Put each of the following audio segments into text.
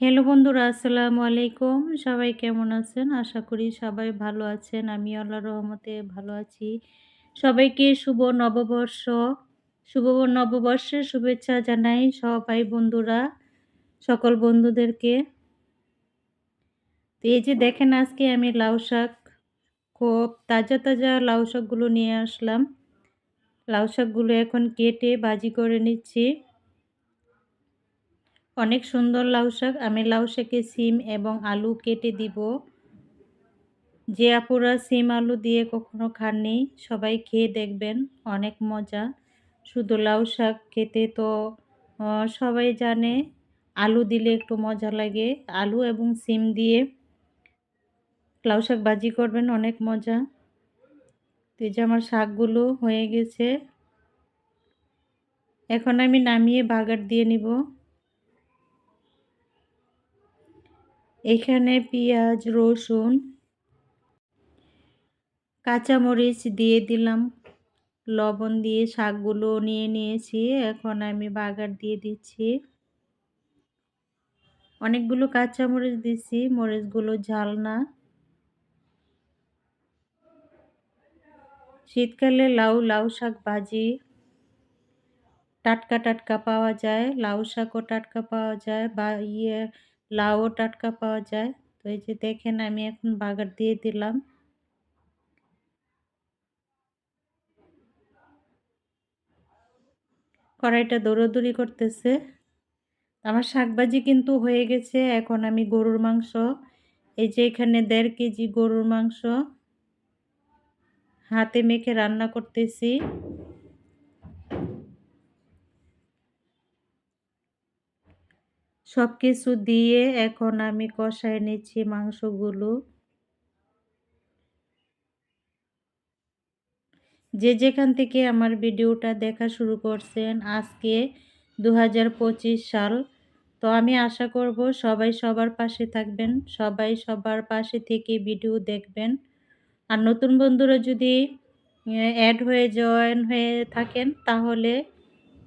Hello বন্ধুরা, আসসালামু আলাইকুম। সবাই কেমন আছেন? আশা করি সবাই ভালো আছেন। আমি আল্লাহ রহমতে ভালো আছি। সবাইকে শুভ নববর্ষ, শুভ নববর্ষের শুভেচ্ছা জানাই সবাই বন্ধুরা, সকল বন্ধুদেরকে। তো এই যে দেখেন আজকে আমি লাউ শাক, খুব তাজা তাজা লাউ শাকগুলো নিয়ে আসলাম। লাউ শাকগুলো এখন কেটে ভাজি করে নিচ্ছি। অনেক সুন্দর লাউ শাক। আমি লাউ শাকে সিম এবং আলু কেটে দিব। যে আপুরা সিম আলু দিয়ে কখনো খাননি, সবাই খেয়ে দেখবেন, অনেক মজা। শুধু লাউ শাক খেতে তো সবাই জানে, আলু দিলে একটু মজা লাগে। আলু এবং সিম দিয়ে লাউ শাক ভাজি করবেন, অনেক মজা। তো এই যে আমার শাকগুলো হয়ে গেছে। এখন আমি নামিয়ে বাগার দিয়ে নিব। এখানে পেঁয়াজ, রসুন, কাঁচামরিচ দিয়ে দিলাম। লবণ দিয়ে শাকগুলো নিয়ে নিয়েছি। এখন আমি বাগার দিয়ে দিচ্ছি। অনেকগুলো কাঁচামরিচ দিচ্ছি মরিচগুলো ঝাল না। শীতকালে লাউ লাউ শাক ভাজি। টাটকা টাটকা পাওয়া যায়, লাউ শাকও টাটকা পাওয়া যায় বা ইয়ে লাউও টাটকা পাওয়া যায়। তো এই যে দেখেন আমি এখন বাগার দিয়ে দিলাম। কড়াইটা দৌড়োদৌড়ি করতেছে। আমার শাকবাজি কিন্তু হয়ে গেছে। এখন আমি গরুর মাংস, এই যে এখানে দেড় কেজি গরুর মাংস হাতে মেখে রান্না করতেছি। সব কিছু দিয়ে এখন আমি কষায় নিচ্ছি মাংসগুলো। যে যেখান থেকে আমার ভিডিওটা দেখা শুরু করছেন আজকে দু হাজার পঁচিশ সাল, তো আমি আশা করব সবাই সবার পাশে থাকবেন, সবাই সবার পাশে থেকে ভিডিও দেখবেন। আর নতুন বন্ধুরা যদি অ্যাড হয়ে জয়েন হয়ে থাকেন, তাহলে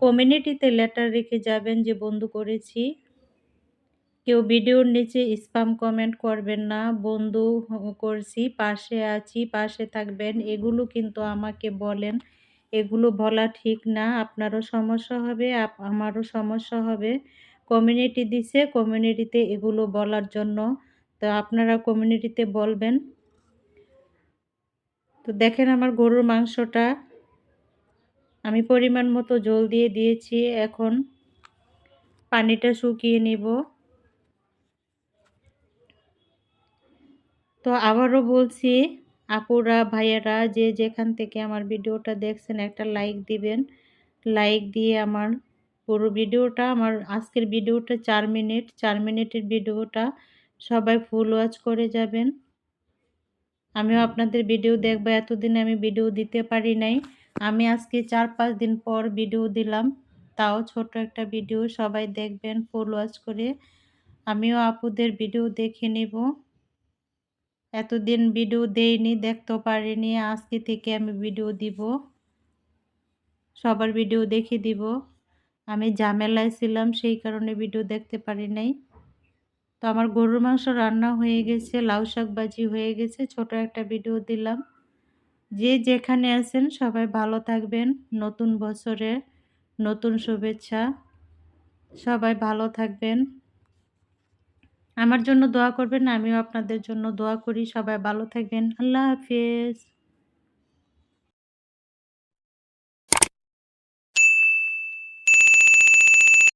কমিউনিটিতে লেটার রেখে যাবেন যে বন্ধু করেছি। কেউ ভিডিওর নিচে স্পাম কমেন্ট করবেন না, বন্ধু করছি, পাশে আছি, পাশে থাকবেন, এগুলো কিন্তু আমাকে বলেন, এগুলো বলা ঠিক না, আপনারও সমস্যা হবে আমারও সমস্যা হবে কমিউনিটি দিছে কমিউনিটিতে এগুলো বলার জন্য, তো আপনারা কমিউনিটিতে বলবেন। তো দেখেন আমার গরুর মাংসটা, আমি পরিমাণ মতো জল দিয়ে দিয়েছি, এখন পানিটা শুকিয়ে নিব। তো আবারও বলছি, আপুরা, ভাইয়ারা, যে যেখান থেকে আমার ভিডিওটা দেখছেন, একটা লাইক দিবেন। লাইক দিয়ে আমার পুরো ভিডিওটা, আমার আজকের ভিডিওটা চার মিনিট, চার মিনিটের ভিডিওটা সবাই ফুল ওয়াচ করে যাবেন। আমিও আপনাদের ভিডিও দেখব, এতদিন আমি ভিডিও দিতে পারি নাই। আমি আজকে চার পাঁচ দিন পর ভিডিও দিলাম, তাও ছোট একটা ভিডিও, সবাই দেখবেন ফুল ওয়াচ করে। আমিও আপুদের ভিডিও দেখে নেব। এতদিন ভিডিও দেইনি দেখতে পারিনি। আজকে থেকে আমি ভিডিও দিব। সবার ভিডিও দেখে দিব। আমি ঝামেলায় ছিলাম, সেই কারণে ভিডিও দেখতে পারি নাই। তো আমার গরুর মাংস রান্না হয়ে গেছে, লাউ শাক ভাজি হয়ে গেছে, ছোট একটা ভিডিও দিলাম। যে যেখানে আছেন সবাই ভালো থাকবেন। নতুন বছরে নতুন শুভেচ্ছা। সবাই ভালো থাকবেন। আমার জন্য দোয়া করবেন আমিও আপনাদের জন্য দোয়া করি। সবাই ভালো থাকবেন। আল্লাহ হাফিজ।